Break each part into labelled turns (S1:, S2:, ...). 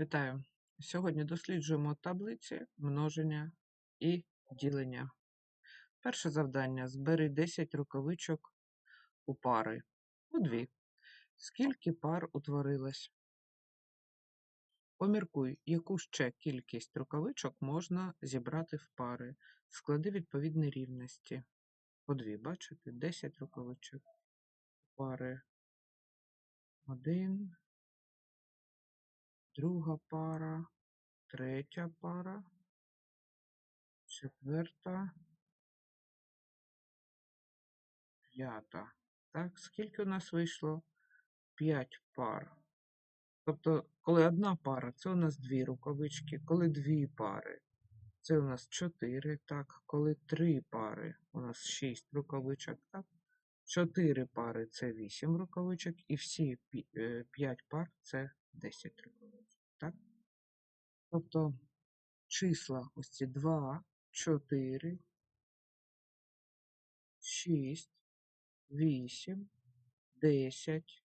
S1: Вітаю! Сьогодні досліджуємо таблиці множення і ділення. Перше завдання: збери 10 рукавичок у пари. У дві. Скільки пар утворилось? Поміркуй, яку ще кількість рукавичок можна зібрати в пари. Склади відповідні рівності. По дві, бачите? 10 рукавичок пари. Один. Друга пара, третя пара, четверта, п'ята. Так, скільки у нас вийшло? П'ять пар. Тобто, коли одна пара, це у нас дві рукавички, коли дві пари, це у нас чотири, так, коли три пари, у нас шість рукавичок, так. Чотири пари це вісім рукавичок, і всі е, п'ять пар це 10 рукавичок. Так? Тобто числа ось ці 2, 4, 6, 8, 10.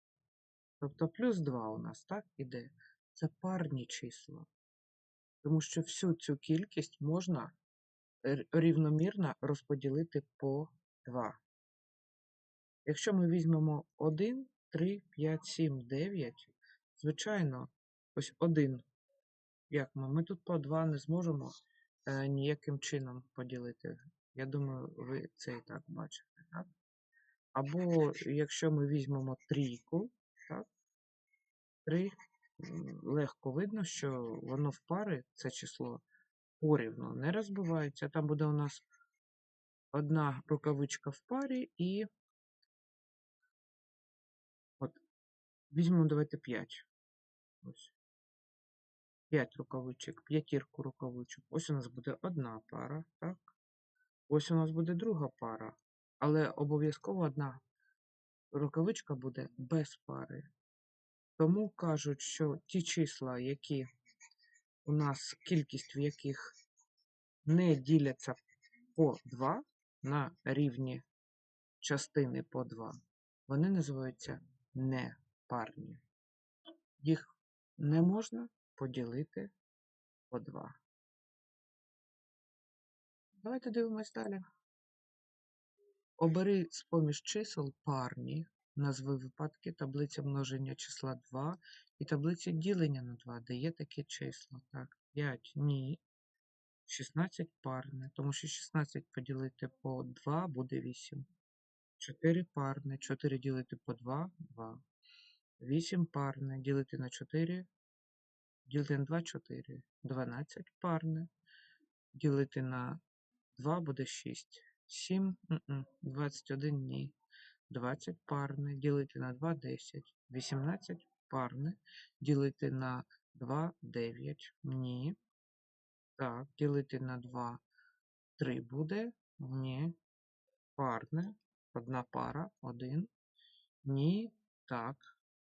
S1: Тобто плюс 2 у нас, так, іде. Це парні числа. Тому що всю цю кількість можна рівномірно розподілити по 2. Якщо ми візьмемо 1, 3, 5, 7, 9, звичайно, ось 1 як ми? Ми тут по 2 не зможемо е, ніяким чином поділити. Я думаю, ви це і так бачите. так? Або якщо ми візьмемо трійку, так, 3 легко видно, що воно в пари, це число порівно не розбивається. Там буде у нас одна рукавичка в парі і от, візьмемо давайте 5. Ось. 5 рукавичок, п'ятірку рукавичок. Ось у нас буде одна пара, так? Ось у нас буде друга пара, але обов'язково одна рукавичка буде без пари. Тому кажуть, що ті числа, які у нас кількість в яких не діляться по 2 на рівні частини по 2, вони називаються непарні. Їх не можна поділити по 2. Давайте дивимось далі. Обери з-поміж чисел парні, назви випадки таблиці множення числа 2 і таблиці ділення на 2, де є такі числа. Так, 5 ні. 16 парне, тому що 16 поділити по 2 буде 8. 4 парне, 4 ділити по 2 2. 8 парне, ділити на 4 Ділити на 2 4. 12 парне. Ділити на 2 буде 6. 7. 21 ні. 20 парне. Ділити на 2 10. 18 парне. Ділити на 2 9. Ні. Так, ділити на 2 3 буде. Ні. Парне. Одна пара. 1. Ні. Так.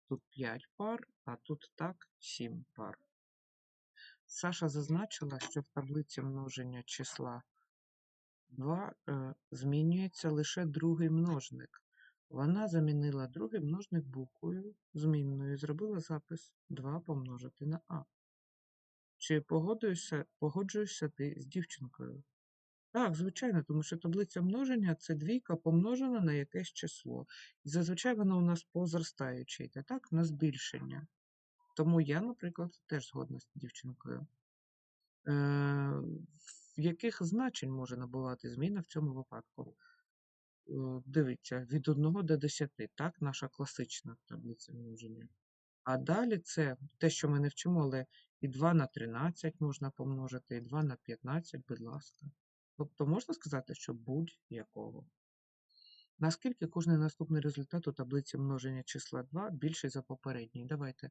S1: Тут 5 пар, а тут так 7 пар. Саша зазначила, що в таблиці множення числа 2 е, змінюється лише другий множник. Вона замінила другий множник буквою змінною зробила запис 2 помножити на А. Чи погоджуєшся, погоджуєшся ти з дівчинкою? Так, звичайно, тому що таблиця множення це двійка помножена на якесь число. І зазвичай вона у нас по зростаючій, так, на збільшення. Тому я, наприклад, теж згодна з дівчинкою. Е, яких значень може набувати зміна в цьому випадку? Е, дивіться, від 1 до 10, так, наша класична таблиця множення. А далі це те, що ми не вчимо, але і 2 на 13 можна помножити, і 2 на 15, будь ласка. Тобто можна сказати, що будь-якого. Наскільки кожний наступний результат у таблиці множення числа 2 більший за попередній? Давайте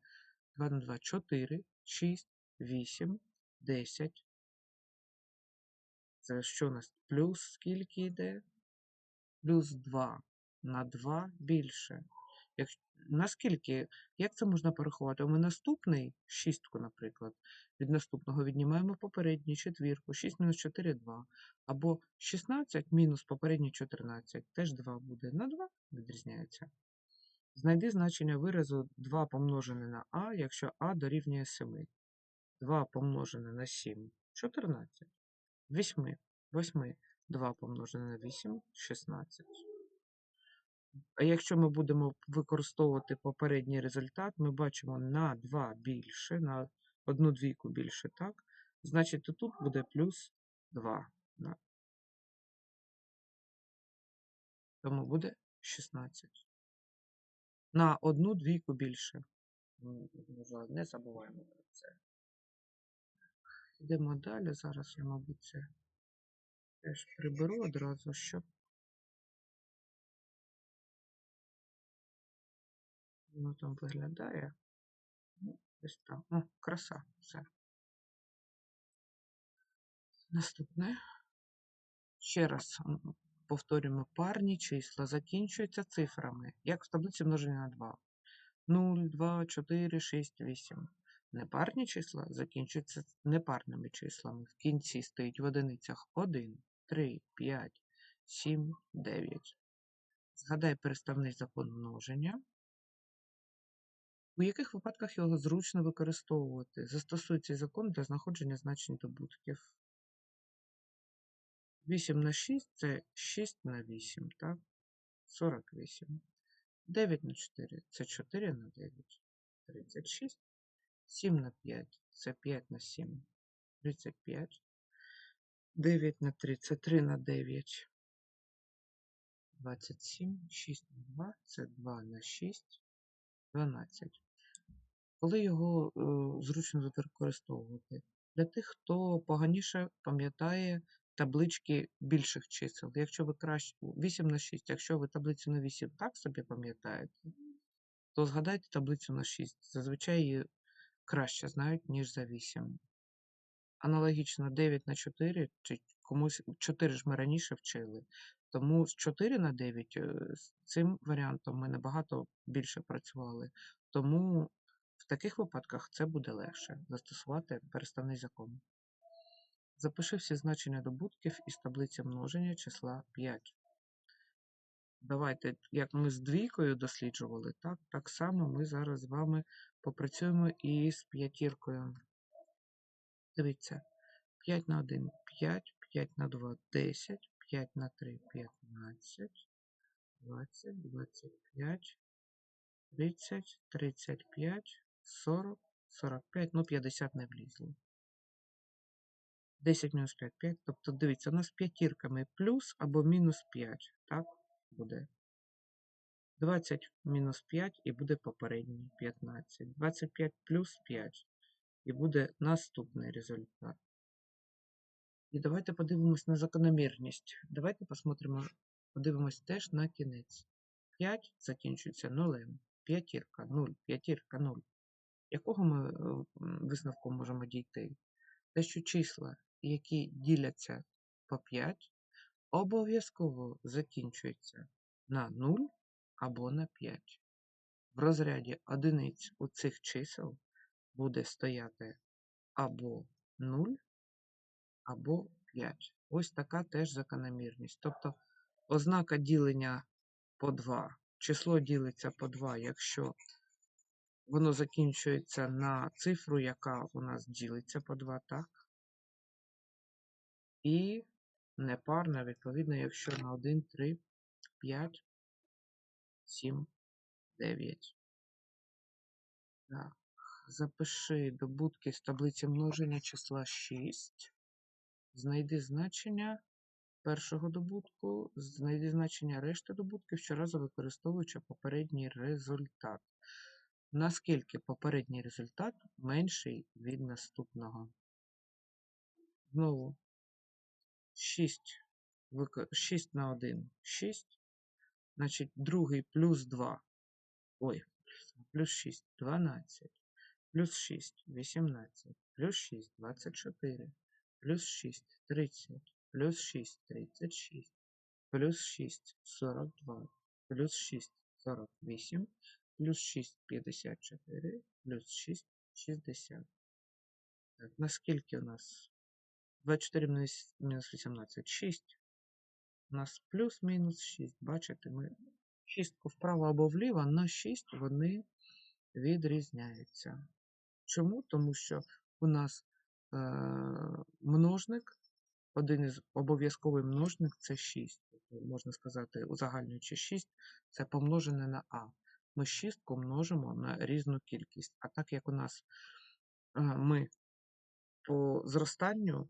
S1: 2 на 2 4, 6, 8, 10. Це що у нас? Плюс скільки йде? Плюс 2 на 2 більше. Як, наскільки, як це можна порахувати? Ми наступний шістку, наприклад. Від наступного віднімаємо попередню четвірку. 6 мінус 4 2. Або 16 мінус попередні 14. Теж 2 буде. На 2 відрізняється. Знайди значення виразу 2 помножене на а, якщо а дорівнює 7. 2 помножене на 7 – 14. 8. 8. 2 помножене на 8 – 16. А якщо ми будемо використовувати попередній результат, ми бачимо на 2 більше, на одну двійку більше, так? Значить, тут буде плюс 2. да. Тому буде 16. На одну двійку більше. Ну, на жаль, Не забуваємо про це. Йдемо далі. Зараз я, мабуть, це теж приберу одразу, щоб воно там виглядає. Ну, ось так. О, краса. Все. Наступне. Ще раз повторюємо, парні числа закінчуються цифрами, як в таблиці множення на 2. 0, 2, 4, 6, 8. Непарні числа закінчуються непарними числами. В кінці стоїть в одиницях 1, 3, 5, 7, 9. Згадай переставний закон множення. У яких випадках його зручно використовувати? Застосуй цей закон для знаходження значень добутків. 8 на 6 це 6 на 8, так? 48. 9 на 4 це 4 на 9, 36. 7 на 5 це 5 на 7, 35. 9 на 3 це 3 на 9, 27. 6 на 2 це 2 на 6, 12. Коли його е, зручно використовувати? Для тих, хто поганіше пам'ятає таблички більших чисел. Якщо ви краще 8 на 6, якщо ви таблицю на 8 так собі пам'ятаєте, то згадайте таблицю на 6. Зазвичай її краще знають, ніж за 8. Аналогічно 9 на 4, чи комусь 4 ж ми раніше вчили. Тому з 4 на 9 е, з цим варіантом ми набагато більше працювали. Тому в таких випадках це буде легше застосувати переставний закон. Запиши всі значення добутків із таблиці множення числа 5. Давайте, як ми з двійкою досліджували, так, так само ми зараз з вами попрацюємо і з п'ятіркою. Дивіться, 5 на 1 5, 5 на 2 10, 5 на 3 15, 20, 25, 30, 35, 40, 45, ну 50 не влізло. 10 мінус 5 5. Тобто, дивіться, у нас п'ятірками плюс або мінус 5. Так, буде. 20 мінус 5 і буде попередній 15. 25 плюс 5 і буде наступний результат. І давайте подивимось на закономірність. Давайте посмотримо, подивимось теж на кінець. 5 закінчується нулем. П'ятірка 0, п'ятірка 0. Якого ми е, висновку можемо дійти? Те, що числа, які діляться по 5, обов'язково закінчуються на 0 або на 5. В розряді одиниць у цих чисел буде стояти або 0, або 5. Ось така теж закономірність. Тобто ознака ділення по 2. Число ділиться по 2, якщо воно закінчується на цифру, яка у нас ділиться по 2, так? І непарна, відповідно, якщо на 1, 3, 5, 7, 9. Так, запиши добутки з таблиці множення числа 6. Знайди значення першого добутку, знайди значення решти добутків, щоразу використовуючи попередній результат. Наскільки попередній результат менший від наступного? Знову 6, 6 на 1 6. Значить, другий плюс 2. Ой, плюс 6 12. Плюс 6 18. Плюс 6 24. Плюс 6 30. Плюс 6 36. Плюс 6 42. Плюс 6 48. Плюс 6 54. Плюс 6 60. Так, наскільки у нас 24 мінус мінус 18 6. У нас плюс-мінус 6. Бачите, ми шістку вправо або вліво, на 6 вони відрізняються. Чому? Тому що у нас е, множник, один із обов'язковий множник це 6. Тобто, можна сказати, узагальнюючи 6, це помножене на А. Ми шістку множимо на різну кількість. А так як у нас е, ми по зростанню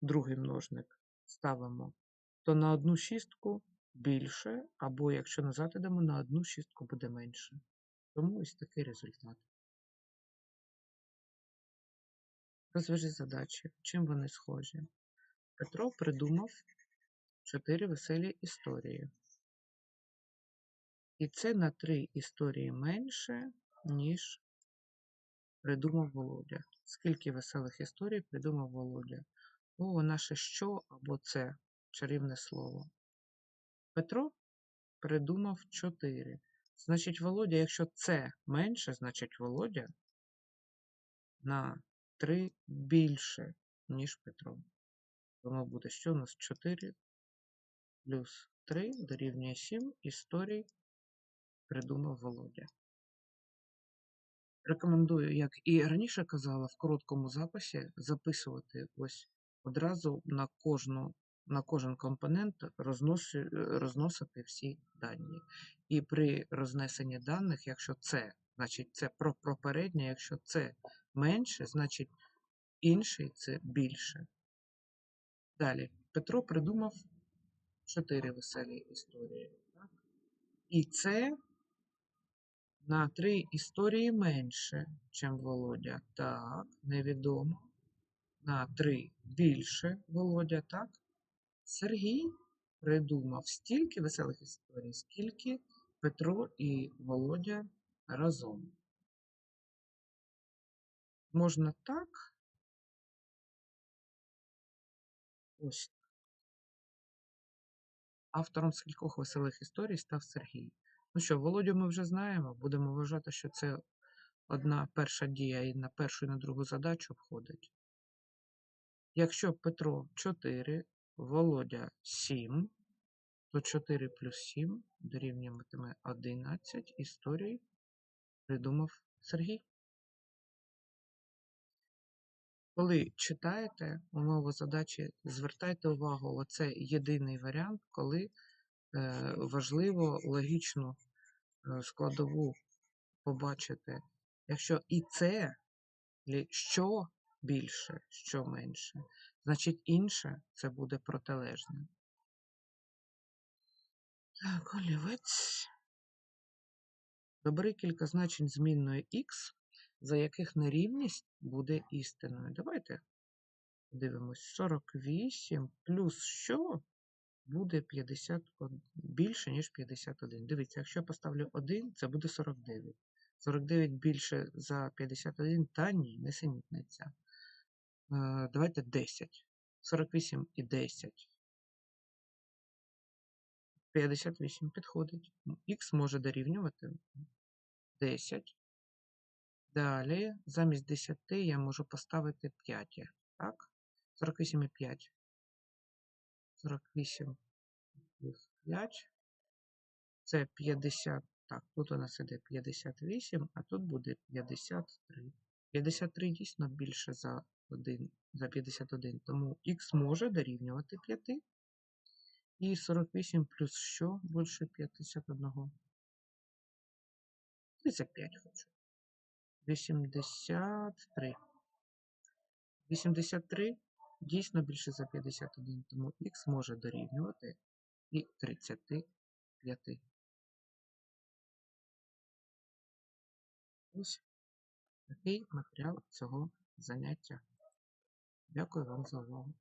S1: другий множник ставимо, то на одну шістку більше, або якщо назад ідемо, на одну шістку буде менше. Тому ось такий результат. Розв'яжи задачі. Чим вони схожі? Петро придумав чотири веселі історії. І це на три історії менше, ніж придумав Володя. Скільки веселих історій придумав Володя? О, наше що або це чарівне слово. Петро придумав 4. Значить, Володя, якщо це менше, значить Володя на 3 більше, ніж Петро. Тому буде, що у нас 4 плюс 3 дорівнює 7 історій придумав Володя. Рекомендую, як і раніше казала, в короткому записі записувати ось одразу на кожну, на кожен компонент розноси, розносити всі дані. І при рознесенні даних, якщо це, значить це про попереднє, якщо це менше, значить інший це більше. Далі, Петро придумав чотири веселі історії. Так? І це на три історії менше, чим Володя. Так, невідомо. На три більше Володя, так? Сергій придумав стільки веселих історій, скільки Петро і Володя разом. Можна так. Ось. Автором скількох веселих історій став Сергій. Ну що, Володю ми вже знаємо, будемо вважати, що це одна перша дія і на першу і на другу задачу входить. Якщо Петро 4, Володя 7, то 4 плюс 7 дорівнюватиме 11 історій придумав Сергій. Коли читаєте умову задачі, звертайте увагу, оце єдиний варіант, коли е, важливо логічну е, складову побачити. Якщо і це, що більше, що менше, значить інше це буде протилежне. Так, олівець. Добери кілька значень змінної х, за яких нерівність буде істинною. Давайте подивимось. 48 плюс що буде 51, більше, ніж 51. Дивіться, якщо я поставлю 1, це буде 49. 49 більше за 51, та ні, не синітниця. Е, давайте 10. 48 і 10. 58 підходить. Х може дорівнювати 10. Далі, замість 10 я можу поставити 5. Так? 48 і 5. 48 плюс 5. Це 50. Так, тут у нас іде 58, а тут буде 53. 53 дійсно більше за 1, за 51, тому х може дорівнювати 5. І 48 плюс що більше 51? 35 хочу. 83. 83 дійсно більше за 51, тому х може дорівнювати і 35. Ось такий матеріал цього заняття. Дякую вам за увагу.